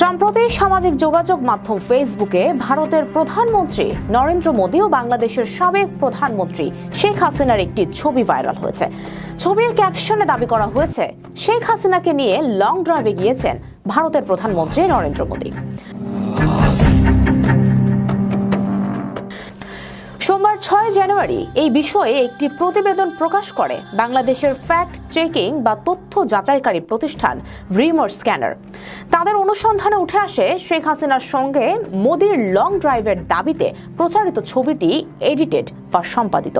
সম্প্রতি সামাজিক যোগাযোগ মাধ্যম ফেসবুকে ভারতের প্রধানমন্ত্রী নরেন্দ্র মোদী ও বাংলাদেশের সাবেক প্রধানমন্ত্রী শেখ হাসিনার একটি ছবি ভাইরাল হয়েছে। ছবির ক্যাপশনে দাবি করা হয়েছে, শেখ হাসিনাকে নিয়ে লং ড্রাইভে গিয়েছেন ভারতের প্রধানমন্ত্রী নরেন্দ্র মোদী। সোমবার ছয় জানুয়ারি এই বিষয়ে একটি প্রতিবেদন প্রকাশ করে বাংলাদেশের ফ্যাক্ট চেকিং বা তথ্য যাচাইকারী প্রতিষ্ঠান রিমোর স্ক্যানার। তাদের অনুসন্ধানে উঠে আসে শেখ হাসিনার সঙ্গে মোদির লং ড্রাইভের দাবিতে প্রচারিত ছবিটি এডিটেড বা সম্পাদিত।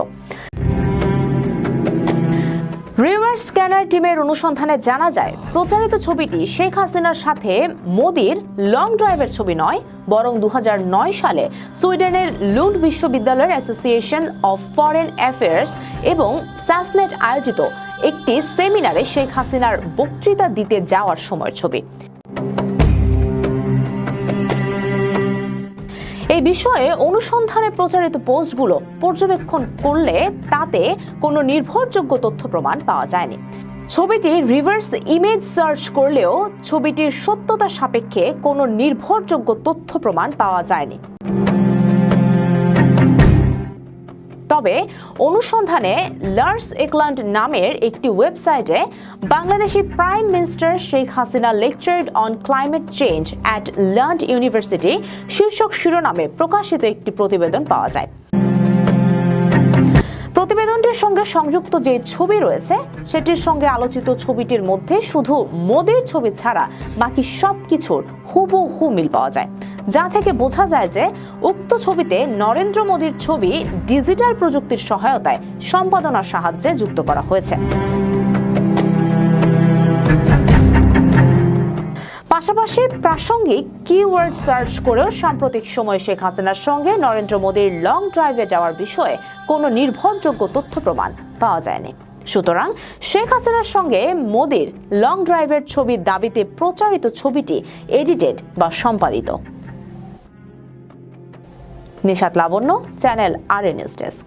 রিভার স্ক্যানার টিমের অনুসন্ধানে জানা যায়, প্রচারিত ছবিটি শেখ হাসিনার সাথে মোদির লং ড্রাইভের ছবি নয়, বরং দু হাজার নয় সালে সুইডেনের লুন্ড বিশ্ববিদ্যালয়ের অ্যাসোসিয়েশন অফ ফরেন অ্যাফেয়ার্স এবং স্যাসনেট আয়োজিত একটি সেমিনারে শেখ হাসিনার বক্তৃতা দিতে যাওয়ার সময়ের ছবি। এই বিষয়ে অনুসন্ধানে প্রচারিত পোস্টগুলো পর্যবেক্ষণ করলে তাতে কোনো নির্ভরযোগ্য তথ্য প্রমাণ পাওয়া যায়নি। ছবিটি রিভার্স ইমেজ সার্চ করলেও ছবিটির সত্যতা সাপেক্ষে কোনো নির্ভরযোগ্য তথ্য প্রমাণ পাওয়া যায়নি। তবে অনুসন্ধানে লার্স একল্যান্ড নামের একটি ওয়েবসাইটে Bangladeshi prime minister Sheikh Hasina lectured on climate change at Lund university শীর্ষক শিরোনামে প্রকাশিত একটি প্রতিবেদন পাওয়া যায়। প্রতিবেদনটির সঙ্গে সংযুক্ত যে ছবি রয়েছে, সেটির সঙ্গে আলোচিত ছবিটির মধ্যে শুধু মোদির ছবি ছাড়া বাকি সব কিছুর হুবহু মিল পাওয়া যায়। যা থেকে বোঝা যায় যে উক্ত ছবিতে নরেন্দ্র মোদীর ছবি ডিজিটাল প্রযুক্তির সহায়তায় সম্পাদনার সাহায্যে যুক্ত করা হয়েছে। পাশাপাশি প্রাসঙ্গিক কিওয়ার্ড সার্চ করেও সাম্প্রতিক সময়ে শেখ হাসিনার সঙ্গে নরেন্দ্র মোদীর লং ড্রাইভে যাওয়ার বিষয়ে কোনো নির্ভরযোগ্য তথ্য প্রমাণ পাওয়া যায়নি। সুতরাং শেখ হাসিনার সঙ্গে মোদীর লং ড্রাইভের ছবির দাবিতে প্রচারিত ছবিটি এডিটেড বা সম্পাদিত। নিশাত লাবণ্য চ্যানেল আর নিউজ ডেস্ক।